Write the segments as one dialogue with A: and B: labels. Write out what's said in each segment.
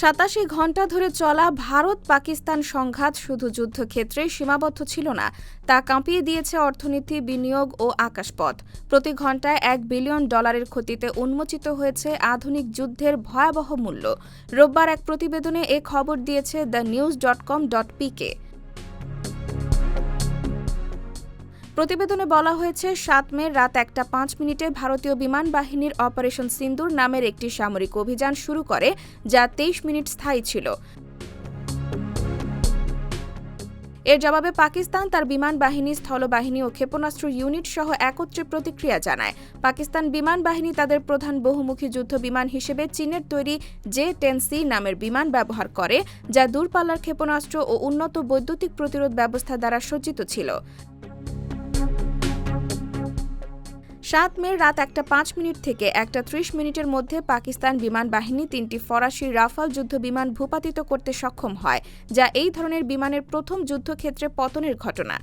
A: সাতাশি ঘণ্টা ধরে চলা ভারত পাকিস্তান সংঘাত শুধু যুদ্ধক্ষেত্রে সীমাবদ্ধ ছিল না, তা কাঁপিয়ে দিয়েছে অর্থনীতি, বিনিয়োগ ও আকাশপথ। প্রতি ঘন্টায় এক বিলিয়ন ডলারের ক্ষতিতে উন্মোচিত হয়েছে আধুনিক যুদ্ধের ভয়াবহ মূল্য। রোববার এক প্রতিবেদনে এ খবর দিয়েছে the news dot com dot PK প্রতিবেদনে বলা হয়েছে, সাত মে রাত একটা পাঁচ মিনিটে ভারতীয় বিমান বাহিনীর অপারেশন সিন্দুর নামের একটি সামরিক অভিযান শুরু করে, যা তেইশ মিনিট স্থায়ী ছিল। এর জবাবে পাকিস্তান তার বিমান বাহিনী, স্থলবাহিনী ও ক্ষেপণাস্ত্র ইউনিট সহ একত্রে প্রতিক্রিয়া জানায়। পাকিস্তান বিমান বাহিনী তাদের প্রধান বহুমুখী যুদ্ধ বিমান হিসেবে চীনের তৈরি জে টেন সি নামের বিমান ব্যবহার করে, যা দূরপাল্লার ক্ষেপণাস্ত্র ও উন্নত বৈদ্যুতিক প্রতিরোধ ব্যবস্থা দ্বারা সজ্জিত ছিল। সাত মে রাত একটা পাঁচ মিনিট থেকে একটা ত্রিশ মিনিটের মধ্যে পাকিস্তান বিমান বাহিনী তিনটি ফরাসি রাফাল যুদ্ধ বিমান ভূপাতিত করতে সক্ষম হয়, যা এই ধরনের বিমানের প্রথম যুদ্ধক্ষেত্রে পতনের ঘটনা।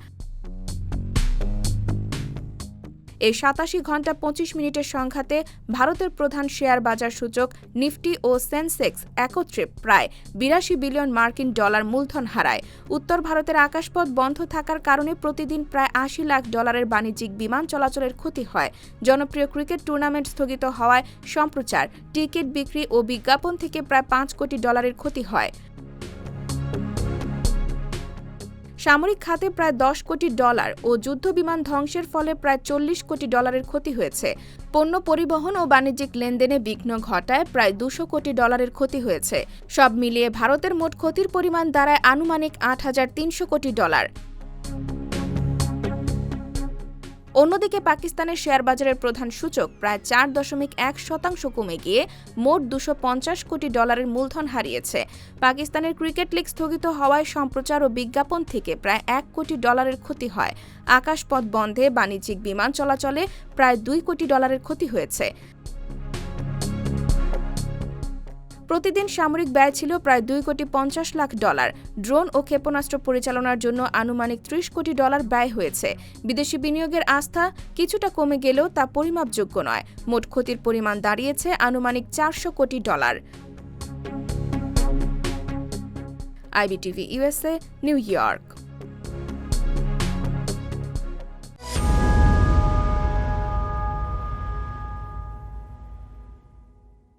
A: এই সাতাশি ঘণ্টা পঁচিশ মিনিটের সংঘাতে ভারতের প্রধান শেয়ার বাজার সূচক নিফটি ও সেন্সেক্স একত্রে প্রায় বিরাশি বিলিয়ন মার্কিন ডলার মূলধন হারায়। উত্তর ভারতের আকাশপথ বন্ধ থাকার কারণে প্রতিদিন প্রায় আশি লাখ ডলারের বাণিজ্যিক বিমান চলাচলের ক্ষতি হয়। জনপ্রিয় ক্রিকেট টুর্নামেন্ট স্থগিত হওয়ায় সম্প্রচার, টিকিট বিক্রি ও বিজ্ঞাপন থেকে প্রায় পাঁচ কোটি ডলারের ক্ষতি হয়। সামরিক খাতে প্রায় দশ কোটি ডলার ও যুদ্ধ বিমান ধ্বংসের ফলে প্রায় চল্লিশ কোটি ডলারের ক্ষতি হয়েছে। পণ্য পরিবহন ও বাণিজ্যিক লেনদেনে বিঘ্ন ঘটায় প্রায় দুশো কোটি ডলারের ক্ষতি হয়েছে। সব মিলিয়ে ভারতের মোট ক্ষতির পরিমাণ দাঁড়ায় আনুমানিক আট হাজার তিনশো কোটি ডলার। অন্যদিকে পাকিস্তানের শেয়ার বাজারের প্রধান সূচক প্রায় চার দশমিক এক শতাংশ কমে গিয়ে মোট দুশো পঞ্চাশ কোটি ডলারের মূলধন হারিয়েছে। পাকিস্তানের ক্রিকেট লিগ স্থগিত হওয়ায় সম্প্রচার ও বিজ্ঞাপন থেকে প্রায় এক কোটি ডলারের ক্ষতি হয়। আকাশপথ বন্ধে বাণিজ্যিক বিমান চলাচলে প্রায় দুই কোটি ডলারের ক্ষতি হয়েছে। প্রতিদিন সামরিক ব্যয় ছিল প্রায় দুই কোটি পঞ্চাশ লাখ ডলার। ড্রোন ও ক্ষেপণাস্ত্র পরিচালনার জন্য আনুমানিক ত্রিশ কোটি ডলার ব্যয় হয়েছে। বিদেশি বিনিয়োগের আস্থা কিছুটা কমে গেলেও তা পরিমাপযোগ্য নয়। মোট ক্ষতির পরিমাণ দাঁড়িয়েছে আনুমানিক চারশো কোটি dollar. IBTV USA New York.